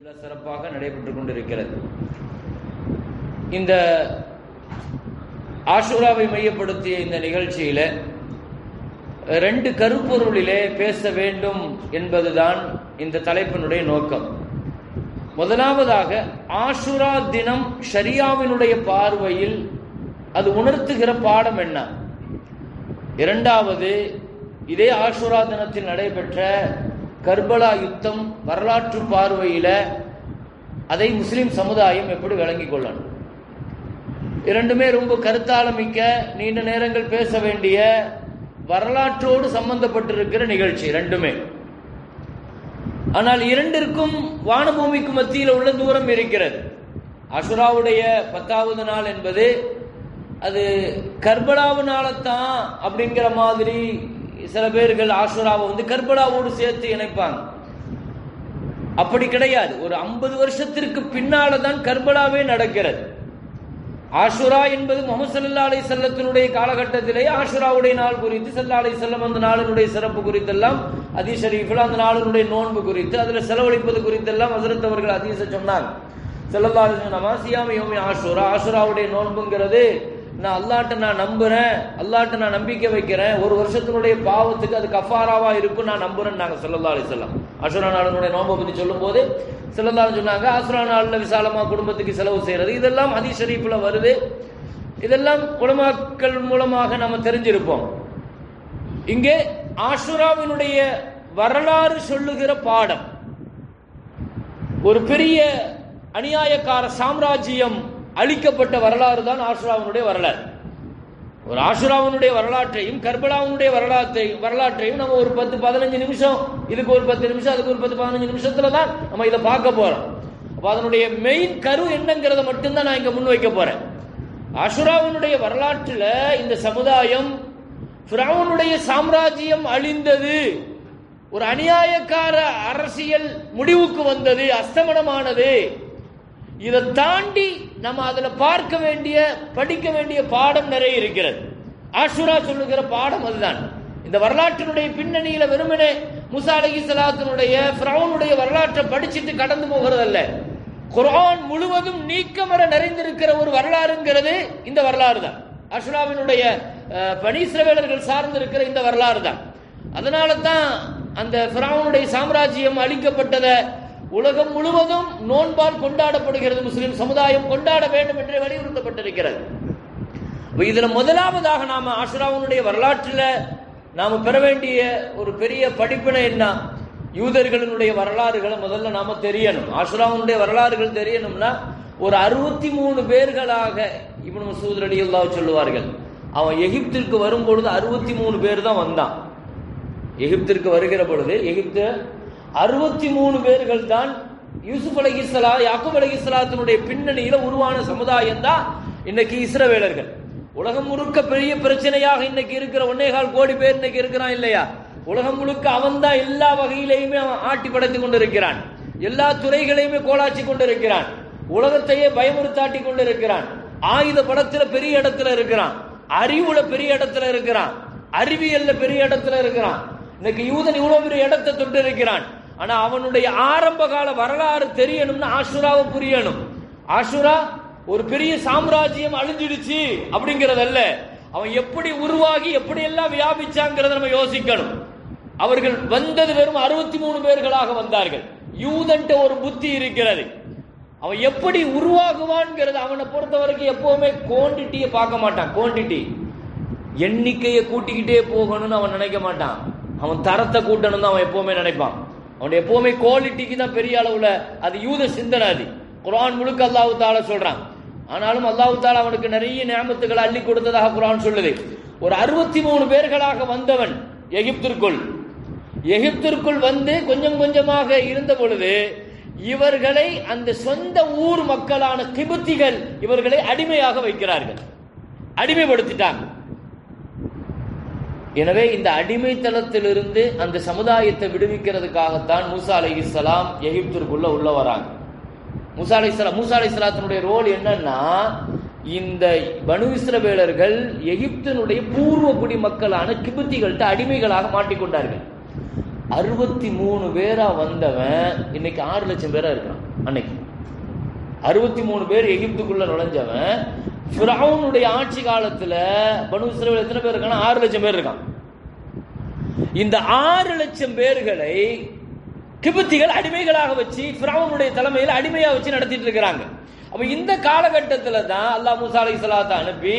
சிறப்பாக நடைபெற்றுக் கொண்டிருக்கிறது. இந்த ஆஷூராவை மையப்படுத்திய இந்த நிகழ்ச்சியில ரெண்டு கருப்பொருளிலே பேச வேண்டும் என்பதுதான் இந்த தலைப்பினுடைய நோக்கம். முதலாவதாக ஆஷுரா தினம் ஷரியாவினுடைய பார்வையில் அது உணர்த்துகிற பாடம் என்ன? இரண்டாவது இதே ஆஷுரா தினத்தில் நடைபெற்ற கர்பலா யுத்தம் வரலாற்று பார்வையில் அதை முஸ்லீம் சமுதாயம் எப்படி விளங்கிக் கொள்ளணும்? இரண்டுமே ரொம்ப கருத்தாளமிக்க நீண்ட நேரங்கள் பேச வேண்டிய வரலாற்றோடு சம்பந்தப்பட்டிருக்கிற நிகழ்ச்சி ரெண்டுமே ஆனால் இரண்டிற்கும் வானபூமிக்கு மத்தியில் உள்ள தூரம் இருக்கிறது. அசுராவுடைய பத்தாவது நாள் என்பது அது கர்பலாவு கர்பலாவுனாலத்தான் அப்படிங்கிற மாதிரி சில பேர்கள் ஆசுராவை வந்து கர்பலாவோடு சேர்த்து இணைப்பாங்க. அப்படி கிடையாது. ஒரு ஐம்பது வருஷத்திற்கு பின்னால தான் கர்பலாவே நடக்கிறது. ஆஷுரா என்பது முகமது சல்லா அலை செல்லத்தினுடைய காலகட்டத்திலே ஆஷுராவுடைய நாள் குறித்து சல்லா அலை செல்லம் அந்த நாளினுடைய சிறப்பு குறித்தெல்லாம் அதி ஷரீஃபில் அந்த நாளினுடைய நோன்பு குறித்து அதில் செலவழிப்பது குறித்தெல்லாம் ஹசரத் அவர்கள் அதீச சொன்னாங்க. செல்லல்லா சொன்னாமா சியாமி யோமி ஆஷுரா ஆஷுராவுடைய நோன்புங்கிறது நான் அல்லாட்ட நான் நம்புறேன் அல்லாட்ட நான் நம்பிக்கை வைக்கிறேன் ஒரு வருஷத்தினுடைய பாவத்துக்கு அது கஃபாராவா இருக்கும் நான் நம்புறேன்னு நாங்க செல்லல்லா அலி செல்லம் அசுரா நாளினுடைய நோம்பை பற்றி சொல்லும் போது சிலந்தாலும் சொன்னாங்க அசுரா நாளில் விசாலமா குடும்பத்துக்கு செலவு செய்யறது. இதெல்லாம் ஹதி ஷரீஃப்ல வருது. இதெல்லாம் உலமாக்கள் மூலமாக நம்ம தெரிஞ்சிருப்போம். இங்கே ஆஷுராவினுடைய வரலாறு சொல்லுகிற பாடம். ஒரு பெரிய அநியாயக்கார சாம்ராஜ்யம் அழிக்கப்பட்ட வரலாறு தான் ஆசுராவனுடைய வரலாறு. ஒரு ஆசுராவனுடைய வரலாற்றையும் கர்பலாவனுடைய வரலாற்றையும் வரலாற்றையும் நம்ம ஒரு பத்து பதினஞ்சு நிமிஷம் இதுக்கு ஒரு பத்து நிமிஷம் அதுக்கு ஒரு பத்து பதினஞ்சு நிமிஷத்துல தான் நம்ம இதை பார்க்க போறோம். அப்போ அதனுடைய மெயின் கரு என்னங்கிறத மட்டும்தான் நான் இங்கே முன் வைக்க போறேன். அசுராவனுடைய வரலாற்றில் இந்த சமுதாயம் ஃபிராவனுடைய சாம்ராஜ்யம் அழிந்தது. ஒரு அநியாயக்கார அரசியல் முடிவுக்கு வந்தது அஸ்தமனமானது. இதை தாண்டி நம்ம அதில் பார்க்க வேண்டிய படிக்க வேண்டிய பாடம் நிறைய இருக்கிறது. ஆஷுரா சொல்லுகிற பாடம் அதுதான். இந்த வரலாற்றினுடைய பின்னணியில வெறுமனே முசா அலகி சலாத்தினுடைய பிரவுனுடைய வரலாற்றை படிச்சுட்டு கடந்து போகிறதல்ல. குரான் முழுவதும் நீக்கமர நிறைந்திருக்கிற ஒரு வரலாறுங்கிறது இந்த வரலாறு தான். அஷுராவினுடைய பனீஸ்ரவேலர்கள் சார்ந்திருக்கிற இந்த வரலாறு தான். அதனால தான் அந்த ஃபிரௌனுடைய சாம்ராஜ்யம் அழிக்கப்பட்டதை உலகம் முழுவதும் நோன்பால் கொண்டாடப்படுகிறது முஸ்லிம் சமுதாயம் கொண்டாட வேண்டும் என்று வலியுறுத்தப்பட்டிருக்கிறது. இதுல முதலாவதாக நாம ஆஷுராவுடைய வரலாற்றில் நாம பெற வேண்டிய ஒரு பெரிய படிப்பினை என்ன? யூதர்களினுடைய வரலாறுகளை முதல்ல நாம தெரியணும். ஆஷுராவுடைய வரலாறுகள் தெரியணும்னா ஒரு அறுபத்தி மூணு பேர்களாக இவன் மசூத் அலி அல்லா சொல்லுவார்கள். அவன் எகிப்திற்கு வரும் பொழுது அறுபத்தி மூணு பேர் தான் வந்தான். எகிப்திற்கு வருகிற பொழுது எகிப்து அறுபத்தி மூணு பேர்கள் தான் யூசுப் அலகிஸ்லா யாக்குப் அலகிஸ்லாத்தினுடைய பின்னணியில உருவான சமுதாயம் தான் இன்னைக்கு இஸ்ரவேலர்கள். உலகம் முழுக்க பெரிய பிரச்சனையாக இன்னைக்கு இருக்கிற ஒன்னேகால் கோடி பேர் இன்னைக்கு இருக்கிறான் இல்லையா? உலகம் முழுக்க அவன் தான் எல்லா வகையிலையுமே அவன் ஆட்டி படைத்து கொண்டிருக்கிறான். எல்லா துறைகளையுமே கோலாச்சி கொண்டிருக்கிறான். உலகத்தையே பயமுறுத்தாட்டி கொண்டிருக்கிறான். ஆயுத படத்துல பெரிய இடத்துல இருக்கிறான். அறிவுல பெரிய இடத்துல இருக்கிறான். அறிவியல்ல பெரிய இடத்துல இருக்கிறான். இன்னைக்கு யூதன் இவ்வளவு பெரிய இடத்தை தொட்டு இருக்கிறான் ஆனா அவனுடைய ஆரம்ப கால வரலாறு தெரியணும்னு ஆஷுராவை புரியணும். ஆஷுரா ஒரு பெரிய சாம்ராஜ்யம் அழிஞ்சிடுச்சு அப்படிங்கறதல்ல. அவன் எப்படி உருவாகி எப்படி எல்லாம் வியாபிச்சாங்கிறத நம்ம யோசிக்கணும். அவர்கள் வந்தது வெறும் அறுபத்தி மூணு பேர்களாக வந்தார்கள். யூதன்ட்ட ஒரு புத்தி இருக்கிறது. அவன் எப்படி உருவாகுவான்ங்கிறது அவனை பொறுத்த வரைக்கும் எப்பவுமே குவான்டிட்டியை பார்க்க மாட்டான். குவான்டிட்டி எண்ணிக்கையை கூட்டிக்கிட்டே போகணும்னு அவன் நினைக்க மாட்டான். அவன் தரத்தை கூட்டணும்னு அவன் எப்பவுமே நினைப்பான். அவன் எப்பவுமே குவாலிட்டிக்கு தான் பெரிய அளவுல அது யூத சிந்தனை அது. குரான் முழுக்க அல்லாஹு தாலா சொல்றான். ஆனாலும் அல்லாஹு தாலா அவனுக்கு நிறைய நியமத்துக்களை அள்ளி கொடுத்ததாக குரான் சொல்லுது. ஒரு அறுபத்தி மூணு பேர்களாக வந்தவன் எகிப்திற்குள். எகிப்திற்குள் வந்து கொஞ்சம் கொஞ்சமாக இருந்த பொழுது இவர்களை அந்த சொந்த ஊர் மக்களான திபுத்திகள் இவர்களை அடிமையாக வைக்கிறார்கள். அடிமைப்படுத்திட்டாங்க. எனவே இந்த அடிமைத்தளத்திலிருந்து அந்த சமுதாயத்தை விடுவிக்கிறதுக்காகத்தான் மூசா அலி இஸ்லாம் எகிப்திற்குள்ள உள்ள வராங்க. மூசா அலி இஸ்லாம் மூசா அலி இஸ்லாத்தினுடைய ரோல் என்னன்னா இந்த பனு இஸ்ரவேலர்கள் எகிப்தினுடைய பூர்வ குடி மக்களான கிபுத்திகள்கிட்ட அடிமைகளாக மாட்டிக்கொண்டார்கள். அறுபத்தி மூணு பேரா வந்தவன் இன்னைக்கு ஆறு லட்சம் பேரா இருக்கான் அன்னைக்கு. அறுபத்தி மூணு பேர் எகிப்துக்குள்ள நுழைஞ்சவன் ஃபிரௌனுடைய ஆட்சி காலத்துல பனு இஸ்ரவேல் எத்தனை பேர் இருக்காங்க ஆறு லட்சம் பேர் இருக்கான் இந்த ஆறு லட்சம் பேர்களை கிபத்திகள் அடிமைகளாக வச்சு ஃபிரௌனுடைய தலைமையில் அடிமையாக வச்சு நடத்திட்டு இருக்கிறாங்க. அப்ப இந்த காலகட்டத்தில் தான் அல்லாஹ் மூசா அலை அனுப்பி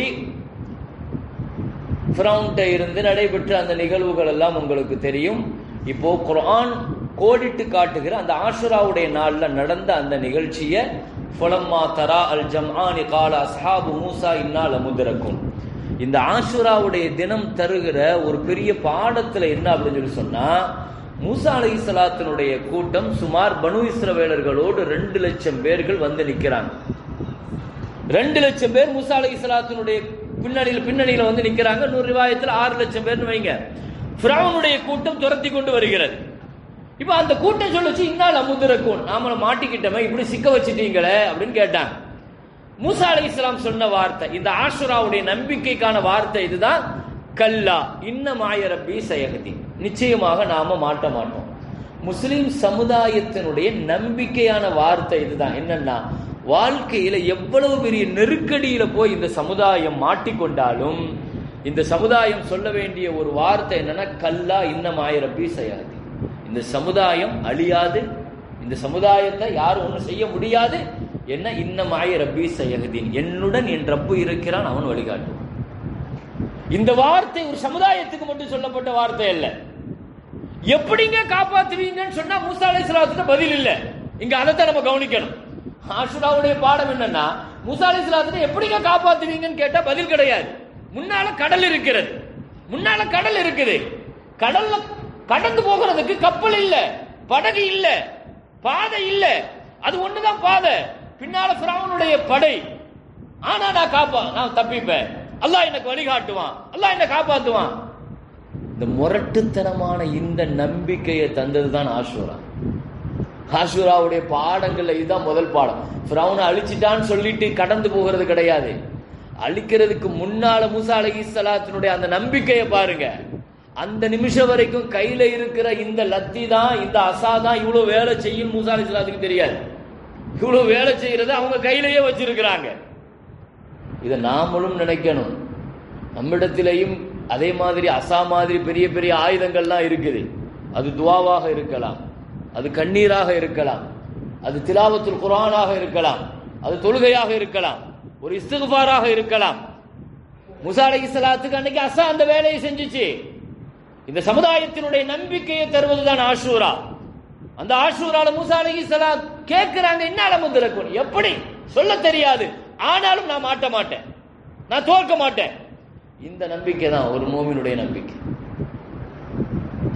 ஃபிரௌன்ட்ட இருந்து நடைபெற்ற அந்த நிகழ்வுகள் எல்லாம் உங்களுக்கு தெரியும். இப்போ குரான் கோடிட்டு காட்டுகிற அந்த ஆஷுராவுடைய நாளில் நடந்த அந்த நிகழ்ச்சியை ஃபுலம்மா தரா அல் ஜம்ஆனி கால அஸ்ஹாபு மூசா இன்னால் அமுதிரக்கும் இந்த ஆஷுராவுடைய தினம் தருகிற ஒரு பெரிய பாடத்தில் என்ன அப்படின்னு சொல்லி சொன்னா மூசா அலை சலாத்தினுடைய கூட்டம் சுமார் பனு இஸ்ரவேலர்களோடு ரெண்டு லட்சம் பேர்கள் வந்து நிற்கிறாங்க ரெண்டு லட்சம் பேர் மூசா அலை சலாத்தினுடைய பின்னணியில் பின்னணியில் வந்து நிற்கிறாங்க நூறு ரிவாயத்தில் ஆறு லட்சம் பேர்னு வைங்க. ஃபிராவனுடைய கூட்டம் துரத்தி கொண்டு வருகிறது. இப்போ அந்த கூட்டம் சொல்லிச்சு இன்னால் அமுதிரக்கும் நாமளை மாட்டிக்கிட்டோமே இப்படி சிக்க வச்சுட்டீங்களே அப்படின்னு கேட்டாங்க மூசா அலி இஸ்லாம் சொன்ன வார்த்தை இந்த ஆசுராவுடைய நம்பிக்கைக்கான வார்த்தை இதுதான். கல்லா இன்ன மாய ரப்பி சயகதி நிச்சயமாக நாம மாட்ட மாட்டோம். முஸ்லிம் சமுதாயத்தினுடைய நம்பிக்கையான வார்த்தை இதுதான். என்னன்னா வாழ்க்கையில எவ்வளவு பெரிய நெருக்கடியில போய் இந்த சமுதாயம் மாட்டிக்கொண்டாலும் இந்த சமுதாயம் சொல்ல வேண்டிய ஒரு வார்த்தை என்னன்னா கல்லா இன்ன ரப்பி சயாதி இந்த சமுதாயம் அழியாது. இந்த சமுதாயத்தை யாரும் ஒன்றும் செய்ய முடியாது. என்ன? இன்னமாய ரப்பி சயகதீன். என்னுடன் என் ரப்பு இருக்கிறான் அவன் வழிகாட்டுவான் இந்த வார்த்தை ஒரு சமுதாயத்துக்கு மட்டும் சொல்லப்பட்ட வார்த்தை அல்ல. எப்படிங்க காப்பாத்துவீங்கன்னு சொன்னா மூசா அலைஹிஸ்ஸலாத்துக்கு பதில் இல்ல. இங்க அதைத்தான் நம்ம கவனிக்கணும். ஆஷுராவுடைய பாடம் என்னன்னா மூசா அலைஹிஸ்ஸலாத்துக்கு எப்படிங்க காப்பாத்துவீங்கன்னு கேட்டா பதில் கிடையாது. முன்னால கடல் இருக்கிறது. முன்னால கடல் இருக்குது. கடல்ல கடந்து போகிறதுக்கு கப்பல் இல்ல படகு இல்ல பாதை இல்ல. அது ஒண்ணுதான் பாதை. பின்னால பிராவனுடைய படை. ஆனா நான் காப்பா நான் தப்பிப்பேன். அல்லாஹ் எனக்கு வழிகாட்டுவான். அல்லாஹ் என்ன காப்பாத்துவான். இந்த முரட்டுத்தனமான இந்த நம்பிக்கையை தந்தது தான் ஆஷூரா. ஆஷூராவுடைய பாடங்கள்ல இதுதான் முதல் பாடம். ஃபிரௌனை அழிச்சிட்டான்னு சொல்லிட்டு கடந்து போகிறது கிடையாது. அழிக்கிறதுக்கு முன்னால மூசா அலகி சலாத்தினுடைய அந்த நம்பிக்கையை பாருங்க. அந்த நிமிஷம் வரைக்கும் கையில இருக்கிற இந்த லத்தி தான் இந்த அசா தான் இவ்வளவு வேலை செய்யும் மூசா தெரியாது. இவ்வளவு வேலை செய்யறது அவங்க கையிலேயே வச்சிருக்கிறாங்க. இதை நாமளும் நினைக்கணும். நம்மிடத்திலையும் அதே மாதிரி அசா மாதிரி பெரிய பெரிய ஆயுதங்கள்லாம் இருக்குது. அது துவாவாக இருக்கலாம். அது கண்ணீராக இருக்கலாம். அது திலாவத்துல் குரானாக இருக்கலாம். அது தொழுகையாக இருக்கலாம். ஒரு இஸ்துகுபாராக இருக்கலாம். முசா அலை இஸ்லாத்துக்கு அன்னைக்கு அசா அந்த வேலையை செஞ்சுச்சு. இந்த சமுதாயத்தினுடைய நம்பிக்கையை தருவதுதான் ஆஷூரா. அந்த ஆஷூரால மூசா அலை இஸ்லாம் கேட்கிறாங்க என்ன அளமுந்திரக்கும் எப்படி? சொல்ல தெரியாது. ஆனாலும் நான் மாட்ட மாட்டேன். நான் தோற்க மாட்டேன். இந்த நம்பிக்கை தான் ஒரு மோமினுடைய நம்பிக்கை.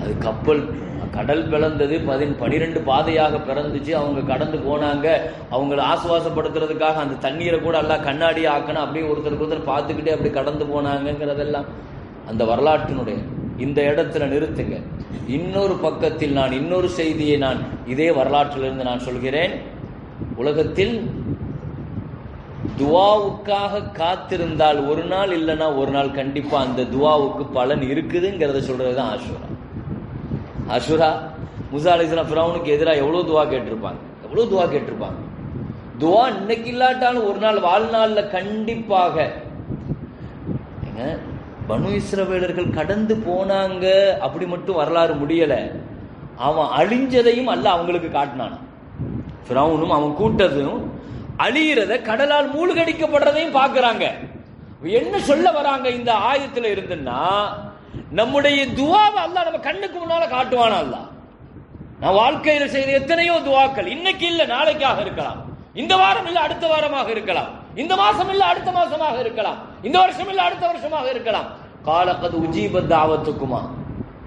அது கப்பல் கடல் பிளந்தது பதின் பனிரெண்டு பாதையாக பிறந்துச்சு. அவங்க கடந்து போனாங்க. அவங்கள ஆசுவாசப்படுத்துறதுக்காக அந்த தண்ணீரை கூட எல்லாம் கண்ணாடியை ஆக்கணும். அப்படியே ஒருத்தருக்கு ஒருத்தர் பார்த்துக்கிட்டே அப்படி கடந்து போனாங்கிறதெல்லாம் அந்த வரலாற்றினுடைய இந்த இடத்துல நிறுத்துங்க. இன்னொரு பக்கத்தில் நான் இன்னொரு செய்தியை நான் இதே வரலாற்றிலிருந்து நான் சொல்கிறேன். உலகத்தில் துவாவுக்காக காத்திருந்தால் ஒரு நாள் இல்லைன்னா ஒரு நாள் கண்டிப்பா அந்த துவாவுக்கு பலன் இருக்குதுங்கிறத சொல்றது தான் அசுரா அசுரா முசா அலிஸ்லாம் ஃபிரௌனுக்கு எதிராக எவ்வளோ துவா கேட்டிருப்பாங்க? எவ்வளோ துவா கேட்டிருப்பாங்க? துவா இன்னைக்கு இல்லாட்டாலும் ஒரு நாள் வாழ்நாளில் கண்டிப்பாக. பனு இஸ்ரவேலர்கள் கடந்து போனாங்க. அப்படி மட்டும் வரலாறு முடியலை. அவன் அழிஞ்சதையும் அல்ல அவங்களுக்கு காட்டினான். ஃபிரௌனும் அவன் கூட்டதும் அழியிறத கடலால் மூழ்கடிக்கப்படுறதையும் பார்க்குறாங்க. என்ன சொல்ல வராங்க இந்த ஆயத்தில் இருந்துன்னா நம்முடைய துவாவை அல்ல நம்ம கண்ணுக்கு முன்னால காட்டுவானா அல்ல? நான் வாழ்க்கையில் செய்த எத்தனையோ துவாக்கள் இன்னைக்கு இல்லை நாளைக்காக இருக்கலாம். இந்த வாரம் இல்லை அடுத்த வாரமாக இருக்கலாம். இந்த மாசம் இல்ல அடுத்த மாசமாக இருக்கலாம். இந்த வருஷம் இல்ல அடுத்த வருஷமாக இருக்கலாம். காலக்கது உஜீபத் தாவத்துக்குமா.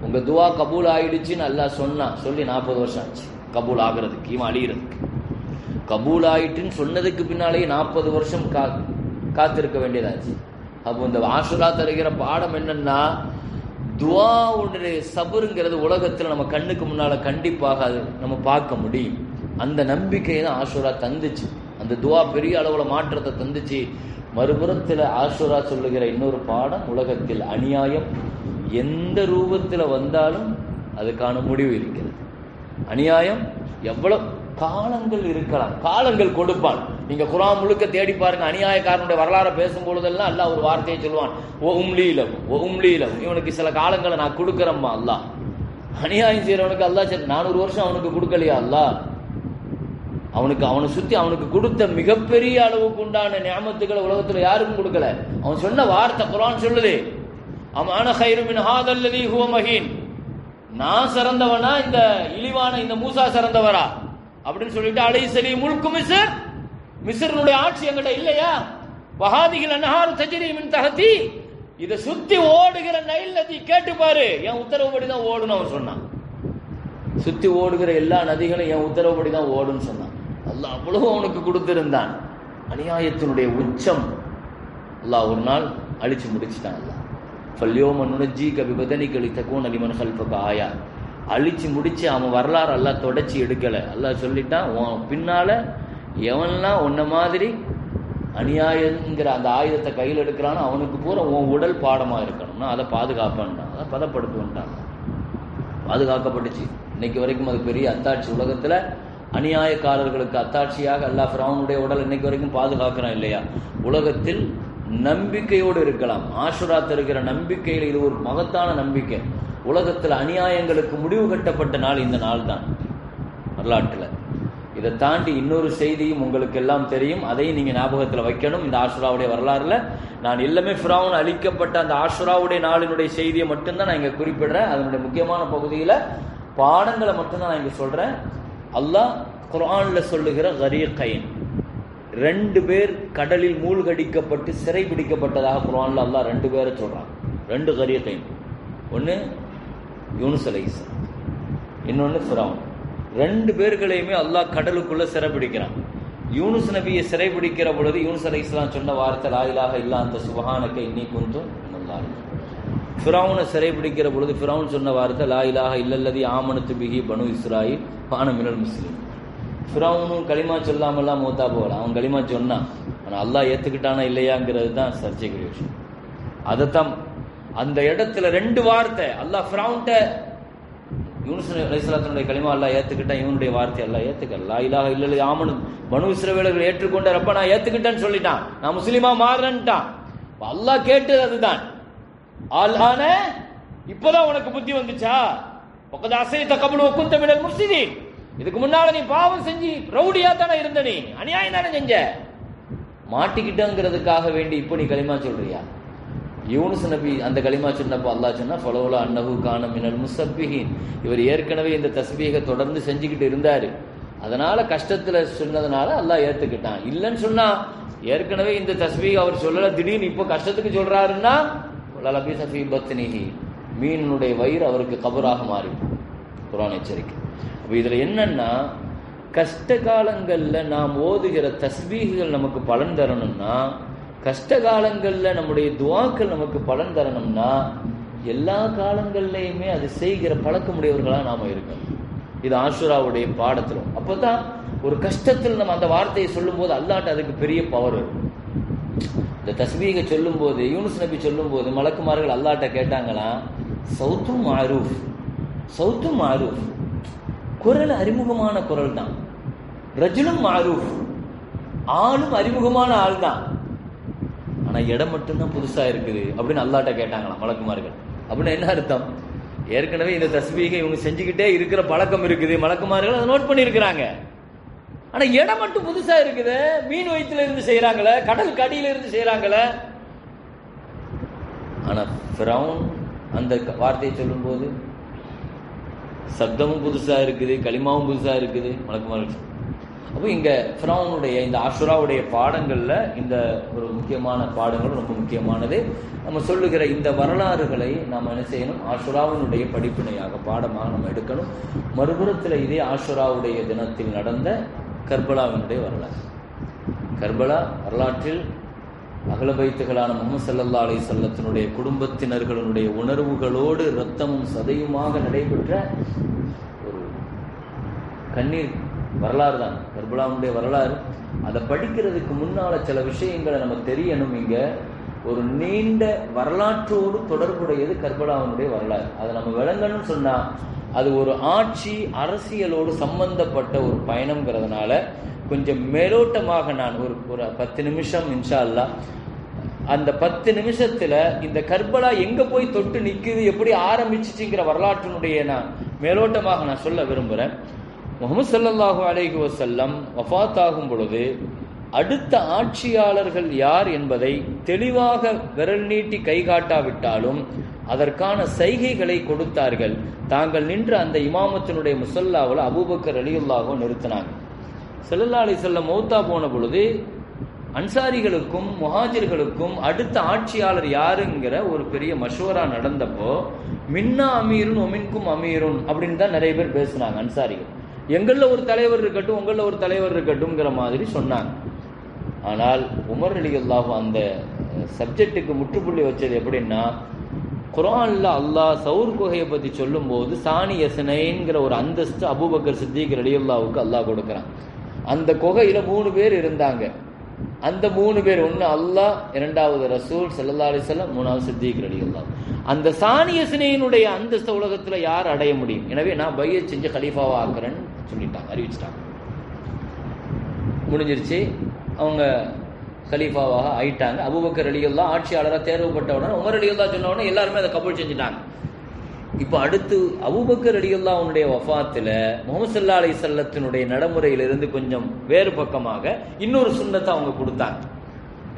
உங்க துவா கபூல் ஆயிடுச்சுன்னு அல்லாஹ் சொன்னா சொல்லி நாற்பது வருஷம் ஆச்சு. கபூல் ஆகிறதுக்கு இவன் அழிகிறதுக்கு கபூல் ஆயிட்டுன்னு சொன்னதுக்கு பின்னாலேயே நாற்பது வருஷம் கா காத்திருக்க வேண்டியதாச்சு. அப்போ இந்த ஆசுரா தருகிற பாடம் என்னன்னா துவாவுடைய சபருங்கிறது உலகத்தில் நம்ம கண்ணுக்கு முன்னால் கண்டிப்பாக அது நம்ம பார்க்க முடியும். அந்த நம்பிக்கையை தான் ஆசுரா தந்துச்சு. அந்த துவா பெரிய அளவில் மாற்றத்தை தந்துச்சு. மறுபுறத்தில் ஆசுரா சொல்லுகிற இன்னொரு பாடம் உலகத்தில் அநியாயம் எந்த ரூபத்தில் வந்தாலும் அதுக்கான முடிவு இருக்கிறது. அநியாயம் எவ்வளவு காலங்கள் இருக்கலாம். காலங்கள் கொடுப்பான். நீங்க குரான் முழுக்க தேடி பாருங்க அநியாயக்காரனுடைய வரலாறை பேசும் பொழுதெல்லாம் அல்ல ஒரு வார்த்தையை சொல்லுவான். ஓ உம்லீலம் ஓ உம்லீலம் இவனுக்கு சில காலங்களை நான் கொடுக்குறேம்மா அல்லாஹ். அநியாயம் செய்யறவனுக்கு அல்லா சரி நானூறு வருஷம் அவனுக்கு கொடுக்கலையா அல்லா அவனுக்கு அவனை சுற்றி அவனுக்கு கொடுத்த மிகப்பெரிய அளவுக்கு உண்டான நியமத்துக்களை உலகத்தில் யாருக்கும் கொடுக்கல. அவன் சொன்ன வார்த்தை குரான் சொல்லுது. அமான ஹைருமின் ஹாதல்லதி ஹுவ மஹீன். நான் சிறந்தவனா? இந்த இழிவான இந்த மூசா சிறந்தவரா? அப்படின்னு சொல்லிட்டு அலை சரி முழுக்கு மிஸ்ர். மிஸ்ரனுடைய ஆட்சி எங்கிட்ட இல்லையா? வஹாதிகள் அன்னஹாரு தஜ்ரி மின் தஹதி. இதை சுத்தி ஓடுகிற நைல் நதி கேட்டு பாரு. என் உத்தரவுப்படி தான் ஓடுன்னு அவன் சொன்னான். சுத்தி ஓடுகிற எல்லா நதிகளும் என் உத்தரவுப்படி தான் ஓடுன்னு சொன்னான். அல்லாஹ் அவ்வளவு அவனுக்கு கொடுத்திருந்தான். அநியாயத்தினுடைய உச்சம் அல்லாஹ் ஒரு நாள் அழிச்சு முடிச்சிட்டான் அல்லாஹ். ஃபல்யோம நுணஜி கவி பதனி கழித்த தக்கூன் அலிமன் ஹல்பக ஆயா. அழிச்சு முடிச்சு அவன் வரலாறு எல்லாம் தொடச்சி எடுக்கலை. எல்லாம் சொல்லிட்டான் உன் பின்னால எவன்லாம் உன்ன மாதிரி அநியாயங்கிற அந்த ஆயுதத்தை கையில் எடுக்கிறானோ அவனுக்கு பூரா உன் உடல் பாடமாக இருக்கணும்னா அதை பாதுகாப்பான்ட்டான் அதை பதப்படுத்துவன்ட்டான். பாதுகாக்கப்பட்டுச்சு. இன்னைக்கு வரைக்கும் அது பெரிய அத்தாட்சி உலகத்தில் அநியாயக்காரர்களுக்கு அத்தாட்சியாக அல்லா ஃபிரௌனுடைய உடல் இன்னைக்கு வரைக்கும் பாதுகாக்கிறான் இல்லையா? உலகத்தில் நம்பிக்கையோடு இருக்கலாம். ஆசுராத் இருக்கிற நம்பிக்கையில் இது ஒரு மகத்தான நம்பிக்கை. உலகத்தில் அநியாயங்களுக்கு முடிவு கட்டப்பட்ட நாள் இந்த நாள் தான் வரலாற்றில். இதை தாண்டி இன்னொரு செய்தியும் உங்களுக்கு எல்லாம் தெரியும். அதையும் நீங்கள் ஞாபகத்தில் வைக்கணும். இந்த ஆசுராவுடைய வரலாறுல நான் எல்லாமே ஃபிராவுன் அழிக்கப்பட்ட அந்த ஆசுராவுடைய நாளினுடைய செய்தியை மட்டும்தான் நான் இங்கே குறிப்பிடுறேன். அதனுடைய முக்கியமான பகுதியில் பாடங்களை மட்டும்தான் நான் இங்கே சொல்கிறேன் அல்லாஹ் குரானில் சொல்லுகிற கரீகைன். ரெண்டு பேர் கடலில் மூழ்கடிக்கப்பட்டு சிறை பிடிக்கப்பட்டதாக குரான்ல அல்லாஹ் ரெண்டு பேரை சொல்றான். ரெண்டு கரீகைன். ஒன்று யூனுஸ் அலைஹிஸ்ஸலாம் இன்னொன்று ஃபிரவுன் ரெண்டு பேர்களையுமே அல்லாஹ் கடலுக்குள்ளே சிறை பிடிக்கிறான். யூனுஸ் நபியை சிறைபிடிக்கிற பொழுது யூனுஸ் அலை இஸ்லாம் சொன்ன வார்த்தை லாயிலாக இல்ல அந்த கொஞ்சம் இன்னி இருக்கும் ஃபிரௌனை சிறைபிடிக்கிற பொழுது ஃபிரௌன் சொன்ன வார்த்தை லாயிலாக இல்லல்லதி ஆமனத்து பிகி பனு இஸ்ராயில் பான மினல் முஸ்லீம். ஃபிரௌனும் களிமா சொல்லாமல்லாம் மூத்தா போகலாம் அவன் களிமா சொன்னான் ஆனால் அல்லாஹ் ஏற்றுக்கிட்டானா இல்லையாங்கிறது தான் சர்ச்சைக்குரிய விஷயம். அதைத்தான் அந்த இடத்துல ரெண்டு வார்த்தை அல்லாஹ் ஃபிரௌன்ட்ட யூனுஸ் களிமா எல்லாம் ஏத்துக்கிட்டான் இவனுடைய வார்த்தை எல்லாம் ஏற்றுக்க லா இலாஹ ஆமனு பனு இஸ்ரவேலர்கள் ஏற்றுக்கொண்ட ரப்ப நான் ஏற்றுக்கிட்டேன்னு சொல்லிட்டான். நான் முஸ்லீமா மாறுறேன்ட்டான் அல்லாஹ் கேட்டது அதுதான். ஆல்ஆன இப்பதான் உனக்கு புத்தி வந்துச்சா? உக்கத அசை கபலு ஒக்குந்த மிடல் முர்சிதி இதுக்கு முன்னால நீ பாவம் செஞ்சு ரவுடியா தானே இருந்த நீ. அநியாயம் தானே செஞ்ச? மாட்டிக்கிட்டங்கிறதுக்காக வேண்டி இப்போ நீ களிமா சொல்றியா? யூனுஸ் நபி அந்த களிமா சொன்னப்போ அல்லாஹ் சொன்னா ஃபலோலா அன்னஹு கான மினல் முசப்பிஹின். இவர் ஏற்கனவே இந்த தஸ்பீகை தொடர்ந்து செஞ்சுக்கிட்டு இருந்தாரு. அதனால கஷ்டத்துல சொன்னதுனால அல்லாஹ் ஏத்துக்கிட்டான். இல்லைன்னு சொன்னா ஏற்கனவே இந்த தஸ்பீக அவர் சொல்லல திடீர்னு இப்போ கஷ்டத்துக்கு சொல்றாருன்னா லலபி சஃபி பத்னிஹி மீனுடைய வயிறு அவருக்கு கபராக மாறி. குரான் எச்சரிக்கை. அப்போ இதில் என்னன்னா கஷ்ட காலங்களில் நாம் ஓதுகிற தஸ்பீகுகள் நமக்கு பலன் தரணும்னா கஷ்ட காலங்களில் நம்முடைய துவாக்கள் நமக்கு பலன் தரணும்னா எல்லா காலங்கள்லையுமே அது செய்கிற பழக்கமுடையவர்களாக நாம் இருக்கணும். இது ஆசுராவுடைய அப்போ தான் ஒரு கஷ்டத்தில் நம்ம அந்த வார்த்தையை சொல்லும்போது அல்லாட்ட அதுக்கு பெரிய பவர் இருக்கும் இந்த தஸ்மீகை சொல்லும்போது யூனுஸ் நபி சொல்லும்போது மலக்குமார்கள் அல்லாட்ட கேட்டாங்களாம் சவுத்தும் மாரூஃப். சவுத்தும் மாரூஃப். குரல் அறிமுகமான குரல் தான். ரஜுலும் மாரூஃப். ஆளும் அறிமுகமான ஆள் தான். ஆனால் இடம் மட்டும்தான் புதுசாக இருக்குது அப்படின்னு அல்லாட்ட கேட்டாங்களாம் மலக்குமார்கள்? அப்படின்னு என்ன அர்த்தம்? ஏற்கனவே இந்த தஸ்மீகை இவங்க செஞ்சுக்கிட்டே இருக்கிற பழக்கம் இருக்குது. மலக்குமார்கள் அதை நோட் பண்ணியிருக்கிறாங்க. ஆனால் இடம் மட்டும் புதுசாக இருக்குது. மீன் வயிற்றுல இருந்து செய்கிறாங்களே கடல் கடியில இருந்து செய்கிறாங்களே ஆனால் ஃபிரௌன் அந்த க- வார்த்தையை சொல்லும்போது சப்தமும் புதுசாக இருக்குது களிமாவும் புதுசாக இருக்குது. மலக்குமார்கள் அப்போ இங்கே ஃபிரௌனுடைய இந்த ஆஷுராவுடைய பாடங்களில் இந்த ஒரு முக்கியமான பாடங்கள் ரொம்ப முக்கியமானது. நம்ம சொல்லுகிற இந்த வரலாறுகளை நாம் என்ன செய்யணும்? ஆஷுராவினுடைய படிப்பினையாக பாடமாக நம்ம எடுக்கணும். மறுபுறத்தில் இதே ஆஷுராவுடைய தினத்தில் நடந்த கர்பலாவினுடைய வரலாறு. கர்பலா வரலாற்றில் அகலபைத்துகளான முகமது சல்லல்லா அலை செல்லத்தினுடைய குடும்பத்தினர்களுடைய உணர்வுகளோடு இரத்தமும் சதையுமாக நடைபெற்ற ஒரு கண்ணீர் வரலாறு தான். கர்பலாவுடைய வரலாறு. அதை படிக்கிறதுக்கு முன்னால சில விஷயங்களை நம்ம தெரியணும் இங்க. ஒரு நீண்ட வரலாற்றோடு தொடர்புடையது கர்பலாவனுடைய வரலாறு. அதை நம்ம விளங்கணும்னு சொன்னா அது ஒரு ஆட்சி அரசியலோடு சம்பந்தப்பட்ட ஒரு பயணம்ங்கிறதுனால கொஞ்சம் மேலோட்டமாக நான் ஒரு ஒரு பத்து நிமிஷம் இன்ஷா அல்லாஹ் அந்த பத்து நிமிஷத்துல இந்த கர்பலா எங்க போய் தொட்டு நிக்குது எப்படி ஆரம்பிச்சிச்சுங்கிற வரலாற்றினுடைய நான் மேலோட்டமாக நான் சொல்ல விரும்புகிறேன் முகமது சல்லாஹூ அலைஹி வசல்லம் வஃத் ஆகும் பொழுது அடுத்த ஆட்சியாளர்கள் யார் என்பதை தெளிவாக விரல் நீட்டி கை காட்டாவிட்டாலும் அதற்கான சைகைகளை கொடுத்தார்கள். தாங்கள் நின்ற அந்த இமாமத்தினுடைய முசல்லாவில் அபூபக்கர் அலியுல்லாகவும் நிறுத்தினாங்க. ஸல்லல்லாஹு செல்ல மௌத்தா போன பொழுது அன்சாரிகளுக்கும் முஹாஜிர்களுக்கும் அடுத்த ஆட்சியாளர் யாருங்கிற ஒரு பெரிய மஷூரா நடந்தப்போ மின்னா அமீருன் ஒமின்கும் அமீருன் அப்படின்னு தான் நிறைய பேர் பேசுனாங்க அன்சாரிகள். எங்களில் ஒரு தலைவர் இருக்கட்டும் உங்களில் ஒரு தலைவர் இருக்கட்டும்ங்கிற மாதிரி சொன்னாங்க. ஆனால் உமர் அலி அல்லாஹ் அந்த சப்ஜெக்ட்டுக்கு முற்றுப்புள்ளி வச்சது எப்படின்னா குரான்ல அல்லாஹ் சவுர் குகையை பத்தி சொல்லும்போது சாணி யசனைங்கிற ஒரு அந்தஸ்து அபூபக்கர் சித்திக் அல்லாவுக்கு அல்லாஹ் கொடுக்குறான். அந்த குகையில மூணு பேர் இருந்தாங்க. அந்த மூணு பேர் ஒன்று அல்லாஹ் இரண்டாவது ரசூல் ஸல்லல்லாஹு அலிசல்லாம் மூணாவது சித்திக் அல்லா அந்த சாணிய சினையினுடைய அந்தஸ்த உலகத்துல யார் அடைய முடியும்? எனவே நான் பைய செஞ்சு கலீஃபாவா ஆக்குறேன்னு சொல்லிட்டாங்க அறிவிச்சிட்டாங்க. முடிஞ்சிருச்சு. அவங்க கலீஃபாவாக ஆயிட்டாங்க. அபுபக்கர் அலியல்லா ஆட்சியாளராக தேர்வுப்பட்ட உடனே உமர் அலியல்லா சொன்ன உடனே எல்லாருமே அதை கபூல் செஞ்சுட்டாங்க. இப்போ அடுத்து அபுபக்கர் அலியல்லா அவனுடைய வஃபாத்தில் முகமது சல்லா அலி சல்லத்தினுடைய நடைமுறையிலிருந்து கொஞ்சம் வேறு பக்கமாக இன்னொரு சுண்ணத்தை அவங்க கொடுத்தாங்க.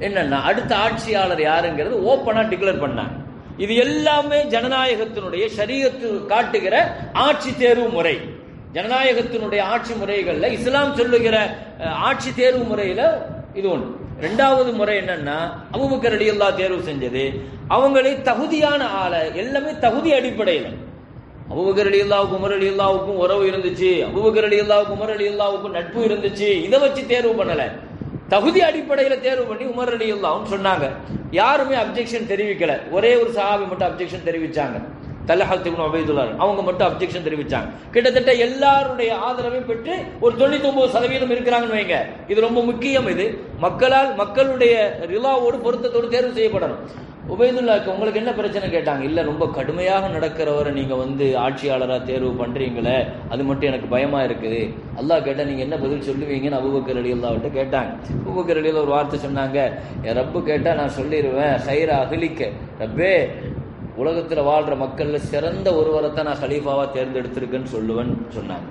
என்னன்னா அடுத்த ஆட்சியாளர் யாருங்கிறது ஓப்பனாக டிக்ளேர் பண்ணாங்க. இது எல்லாமே ஜனநாயகத்தினுடைய சரீரத்து காட்டுகிற ஆட்சி தேர்வு முறை. ஜனநாயகத்தினுடைய ஆட்சி முறைகளில் இஸ்லாம் சொல்லுகிற ஆட்சி தேர்வு முறையில் இது ஒன்று ரெண்டாவது முறை என்னன்னா அபூபக்கர் ரலியல்லாஹு தேர்வு செஞ்சது. அவங்களே தகுதியான ஆளை எல்லாமே தகுதி அடிப்படையில். அபுபக்கர் அலி அல்லாவுக்கும் உமர் ரலியல்லாஹுக்கும் உறவு இருந்துச்சு. அபுபக்கர் அலி அல்லாவுக்கும் உமர் ரலியல்லாஹுக்கும் நட்பு இருந்துச்சு. இதை வச்சு தேர்வு பண்ணல. தகுதி அடிப்படையில தேர்வு பண்ணி உமர் ரலியல்லாஹுன்னு சொன்னாங்க. யாருமே அப்ஜெக்ஷன் தெரிவிக்கல. ஒரே ஒரு சஹாபி மட்டும் அப்ஜெக்ஷன் தெரிவிச்சாங்க. தலஹத் இப்னு உபைதுல்லா அவங்க மட்டும் அப்ஜெக்ஷன் தெரிவிச்சாங்க. கிட்டத்தட்ட எல்லாருடைய ஆதரவையும் பெற்று ஒரு தொண்ணூத்தி ஒன்பது சதவீதம் இருக்கிறாங்கன்னு வைங்க. இது ரொம்ப முக்கியம் இது. மக்களால் மக்களுடைய ரிலாவோடு பொருத்தத்தோடு தேர்வு செய்யப்படணும். உபயதுல்லாக்கு உங்களுக்கு என்ன பிரச்சனை கேட்டாங்க? இல்லை ரொம்ப கடுமையாக நடக்கிறவரை நீங்கள் வந்து ஆட்சியாளராக தேர்வு பண்ணுறீங்களே அது மட்டும் எனக்கு பயமாக இருக்குது. அல்லாஹ் கேட்டால் நீங்கள் என்ன பதில் சொல்லுவீங்கன்னு அபுபக்கர் அலி அல்லாவிட்ட கேட்டாங்க. அபுபக்கர் அலி ஒரு வார்த்தை சொன்னாங்க என் ரப்பு கேட்டால் நான் சொல்லிடுவேன் ஹைரா அகிலிக்க. ரப்பே உலகத்தில் வாழ்கிற மக்களில் சிறந்த ஒருவரை தான் நான் ஹலீஃபாவாக தேர்ந்தெடுத்திருக்கேன்னு சொல்லுவேன்னு சொன்னாங்க.